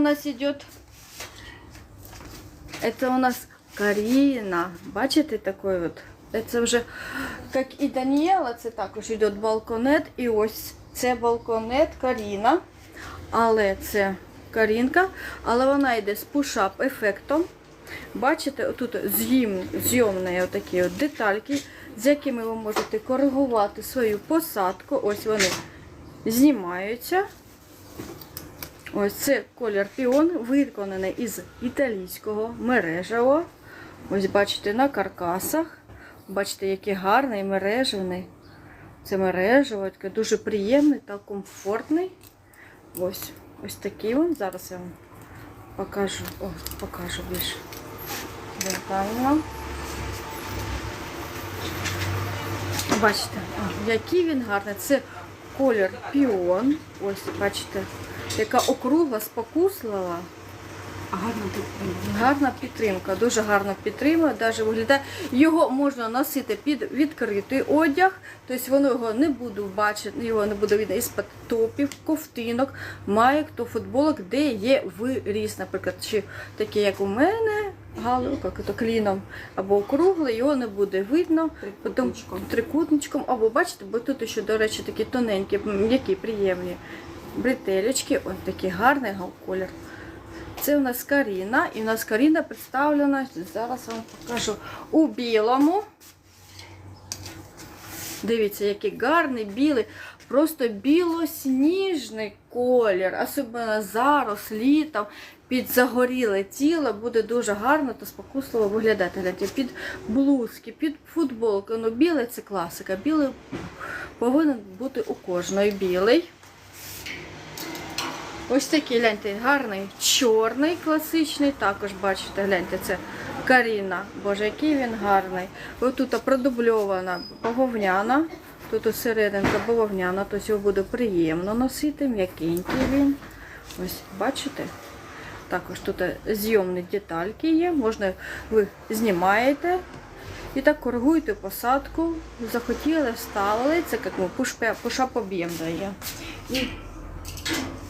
нас идет? Это у нас Каріна. Бачите, такой от. Це вже, як і Даніела, це також йде балконет. І ось це балконет Каріна. Але це Карінка. Але вона йде з пушап ефектом. Бачите, тут зйомні отакі от детальки, з якими ви можете коригувати свою посадку. Ось вони знімаються. Ось це колір піон, виконаний із італійського мережево. Ось бачите, на каркасах. Бачите, який гарний мережевний. Це мережево, таке дуже приємний та комфортний. Ось ось такий він. Зараз я вам покажу. О, покажу більш детально. Бачите, о, який він гарний. Це колір піон. Ось, бачите, яка округла, спокуслива. Гарно підтримано. Гарна підтримка, дуже гарно підтримує, навіть виглядає. Його можна носити під відкритий одяг, тобто воно його не буде бачити, його не буде видно із-під топів, ковтинок, майок, то футболок, де є виріс, наприклад, чи такі, як у мене, галу, як то кліном, або округлий, його не буде видно. Потім Трикутничком. або бачите, бо тут ще, до речі, такі тоненькі, м'які, приємні бретелечки, ось такий гарний колір. Це у нас Каріна, і у нас Каріна представлена, зараз вам покажу, у білому. Дивіться, який гарний білий, просто білосніжний колір, особливо зараз, літом, під загоріле тіло буде дуже гарно та спокусливо виглядати. Гляньте, під блузки, під футболку. Ну, білий це класика. Білий повинен бути у кожної білий. Ось такий, гляньте, гарний, чорний, класичний. Також бачите, гляньте, це Каріна. Боже, який він гарний. Ось тут продубльована бавовняна. Тут серединка бавовняна, тобто його буде приємно носити, м'якенький він. Ось, бачите? Також тут зйомні детальки є. Можна ви знімаєте і так коригуєте посадку. Захотіли, вставили. Це як пушап об'єм дає. І